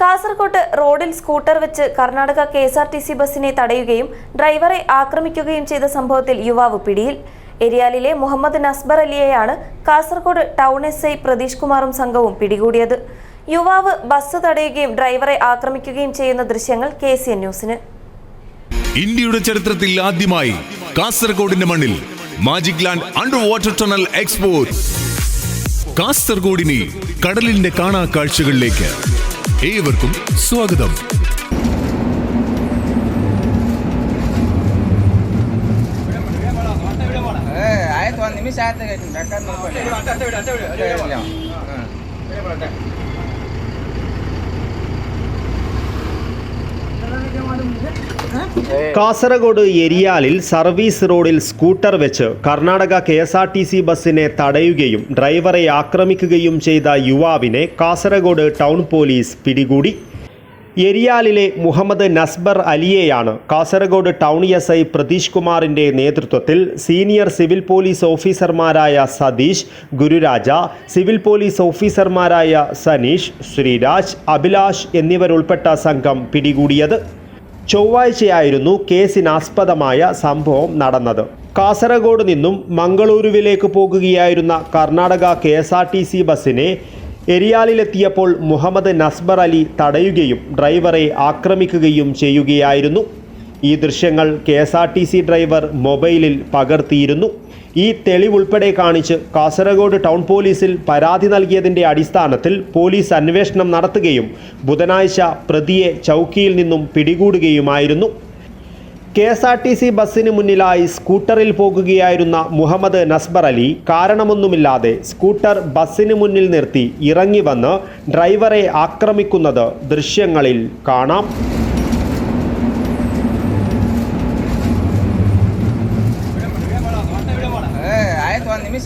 കാസർകോട്ട് റോഡിൽ സ്കൂട്ടർ വെച്ച് Karnataka K S R T C ബസിനെ തടയുകയും ഡ്രൈവറെ ആക്രമിക്കുകയും ചെയ്ത സംഭവത്തിൽ യുവാവ് പിടിയിൽ. എരിയാലിലെ Muhammad Nasbar അലിയെയാണ് Kasaragod town S I Pratheesh കുമാറും സംഘവും പിടികൂടിയത്. യുവാവ് ബസ് തടയുകയും ഡ്രൈവറെ ആക്രമിക്കുകയും ചെയ്യുന്ന ദൃശ്യങ്ങൾ കെ സി എൻ ന്യൂസിന്. ഇന്ത്യയുടെ ചരിത്രത്തിൽ ആദ്യമായി കാസർഗോഡിന്റെ മണ്ണിൽ magic land under water tunnel export കാസർഗോഡിനെ കടലിന്റെ കാണാ കാഴ്ചകളിലേക്ക് ഏവർക്കും സ്വാഗതം ಏ ಆಯ್ತು ಒಂದು ನಿಮಿಷ ಆಯ್ತು ಬೇಕಾದ್ರೆ കാസർഗോഡ് എരിയാലിൽ സർവീസ് റോഡിൽ സ്കൂട്ടർ വെച്ച് Karnataka K S R T C ബസ്സിനെ തടയുകയും ഡ്രൈവറെ ആക്രമിക്കുകയും ചെയ്ത യുവാവിനെ കാസർഗോഡ് ടൗൺ പോലീസ് പിടികൂടി. എരിയാലിലെ Muhammad Nasbar അലിയെയാണ് Kasaragod town S I Pratheesh കുമാറിന്റെ നേതൃത്വത്തിൽ സീനിയർ സിവിൽ പോലീസ് ഓഫീസർമാരായ സതീഷ് ഗുരുരാജ സിവിൽ പോലീസ് ഓഫീസർമാരായ സനീഷ് ശ്രീരാജ് അഭിലാഷ് എന്നിവരുൾപ്പെട്ട സംഘം പിടികൂടിയത്. ചൊവ്വാഴ്ചയായിരുന്നു കേസിനാസ്പദമായ സംഭവം നടന്നത്. കാസർഗോഡ് നിന്നും മംഗളൂരുവിലേക്ക് പോകുകയായിരുന്ന Karnataka K S R T C ബസ്സിനെ എരിയാലിലെത്തിയപ്പോൾ മുഹമ്മദ് നസ്ബർ അലി തടയുകയും ഡ്രൈവറെ ആക്രമിക്കുകയും ചെയ്യുകയായിരുന്നു. ഈ ദൃശ്യങ്ങൾ കെ ഡ്രൈവർ മൊബൈലിൽ പകർത്തിയിരുന്നു. ഈ തെളിവുൾപ്പെടെ കാണിച്ച് കാസർഗോഡ് ടൗൺ പോലീസിൽ പരാതി നൽകിയതിന്റെ അടിസ്ഥാനത്തിൽ പോലീസ് അന്വേഷണം നടത്തുകയും ബുധനാഴ്ച പ്രതിയെ ചൗക്കിയിൽ നിന്നും പിടികൂടുകയുമായിരുന്നു. K S R T C ബസ്സിന് മുന്നിലായി സ്കൂട്ടറിൽ പോകുകയായിരുന്ന മുഹമ്മദ് നസ്ബർ അലി കാരണമൊന്നുമില്ലാതെ സ്കൂട്ടർ ബസ്സിന് മുന്നിൽ നിർത്തി ഇറങ്ങി വന്ന് ഡ്രൈവറെ ആക്രമിക്കുന്നത് ദൃശ്യങ്ങളിൽ കാണാം.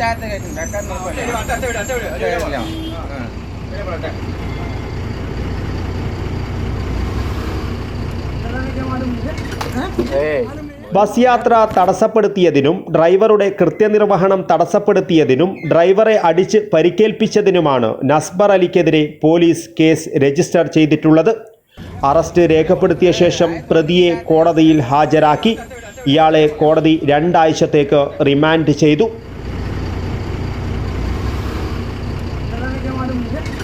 ചായത്തെ ബസ് യാത്ര തടസ്സപ്പെടുത്തിയതിനും ഡ്രൈവറുടെ കൃത്യനിർവഹണം തടസ്സപ്പെടുത്തിയതിനും ഡ്രൈവറെ അടിച്ച് പരിക്കേൽപ്പിച്ചതിനുമാണ് നസ്ബർ അലിക്കെതിരെ പോലീസ് കേസ് രജിസ്റ്റർ ചെയ്തിട്ടുള്ളത്. അറസ്റ്റ് രേഖപ്പെടുത്തിയ ശേഷം പ്രതിയെ കോടതിയിൽ ഹാജരാക്കി. ഇയാളെ കോടതി രണ്ടാഴ്ചത്തേക്ക് റിമാൻഡ് ചെയ്തു.